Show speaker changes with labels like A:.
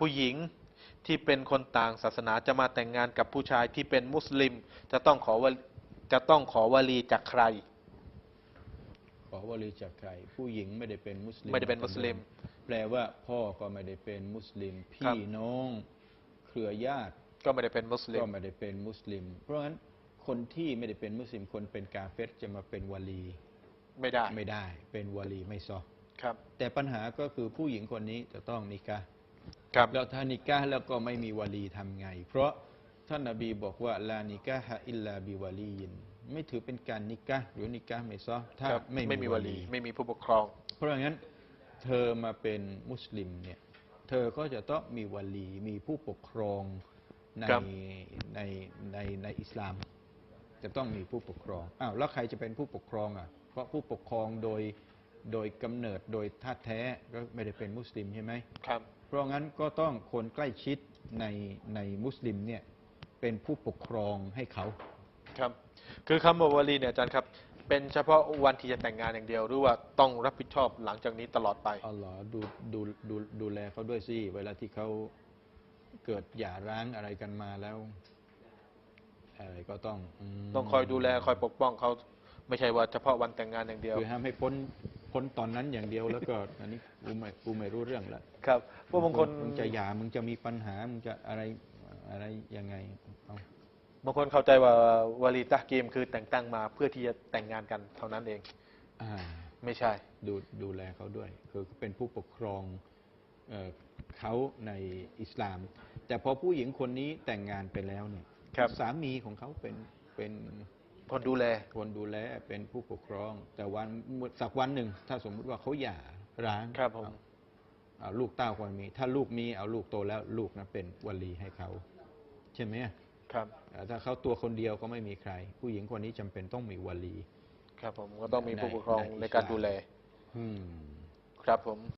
A: ผู้หญิงที่เป็นคนต่างศาสนาจะมาแต่งงานกับผู้ชายที่เป็นมุสลิม จะต้องขอวะจะต้องขอวลีจากใคร
B: ขอวลีจากใคร ผู้หญิงไม่ได้เป็นมุสลิม
A: ไม่ได้เป็นมุสลิม
B: แปลว่าพ่อก็ไม่ได้เป็นมุสลิม
A: ครั
B: พี่
A: บ
B: น้องเครือญาติ
A: ก็ไม่ได้เป็นมุสลิม
B: ก็ไม่ได้เป็นมุสลิม เพราะฉะนั้นคนที่ไม่ได้เป็นมุสลิมคนเป็นกาเฟรจะมาเป็นวลี
A: ไม่ได้
B: ไม่ได้ เป็นวลีไม่ซอ
A: ครับ
B: แต่ปัญหาก็คือผู้หญิงคนนี้จะต้องนิกะห์
A: ครับ
B: แล้วถ้านิกะห์แล้วก็ไม่มีวลีทำไง เพราะท่านนบีบอกว่าลานิกะฮะอิลลาบิวาลียินไม่ถือเป็นการนิกะห์หรือนิกะห์ไม่ซอถ้า
A: ครับ
B: ไม่
A: ไม่มีวลี ไม่มีผู้ปกครอง
B: เพราะงั้นเธอมาเป็นมุสลิมเนี่ยเธอก็จะต้องมีวลีมีผู้ปกครองใน
A: ครับ
B: ในในในอิสลาม จะต้องมีผู้ปกครองอ้าวแล้วใครจะเป็นผู้ปกครองอะเพราะผู้ปกครองโดย โดยกำเนิดโดยท่าตุแท้ก็ไม่ได้เป็นมุสลิมใช่ไหม
A: ครับ
B: เพราะงั้นก็ต้องคนใกล้ชิดในในมุสลิมเนี่ยเป็นผู้ปกครองให้เขา
A: ครับ คือคำว่าวลีเนี่ยอาจารย์ครับ เป็นเฉพาะวันที่จะแต่งงานอย่างเดียวหรือว่าต้องรับผิดชอบหลังจากนี้ตลอดไป
B: อัลลอฮ์ดูดูดูดูแลเขาด้วยสิเวลาที่เขาเกิดหย่าร้างอะไรกันมาแล้วอะไรก็ต้องม
A: ต้องคอยดูแลคอยปกป้องเขาไม่ใช่ว่าเฉพาะวันแต่งงานอย่างเดียว
B: คือห้ามให้พ้น พ้นตอนนั้นอย่างเดียวแล้วก็ อันนี้กูไม่กูไม่รู้เรื่องแล้ว
A: ครับเพราะบางคน
B: มึงจะหย่ามึงจะมีปัญหามึงจะอะไรอะไรยังไงเอา
A: บางคนเข้าใจว่าวลีตะกีมคือแต่งตั้งมาเพื่อที่จะแต่งงานกันเท่านั้นเอง
B: อ่า
A: ไม่ใช่
B: ดูดูแลเขาด้วย คือเป็นผู้ปกครองเอ่อเขาในอิสลาม แต่พอผู้หญิงคนนี้แต่งงานไปแล้วเนี่ย
A: ครับ
B: สามีของเขาเป็นเป็น
A: คนดูแล
B: คนดูแลเป็นผู้ปกครอง แต่วันสักวันหนึ่ง ถ้าสมมุติว่าเขาหย่าร้าง
A: ครับผม
B: เอาเอาลูกเต้าคนมี ถ้าลูกมีเอาลูกโตแล้วลูกนั้นเป็นวลีให้เขา ใช่ไหม
A: ครับ
B: แต่ถ้าเขาตัวคนเดียวก็ไม่มีใคร ผู้หญิงคนนี้จำเป็นต้องมีวลี
A: ครับผมก็ต้องมีผู้ปกครอง
B: ในใน
A: ในการ
B: อิสลาม
A: ดูแล
B: อืม
A: ครับผม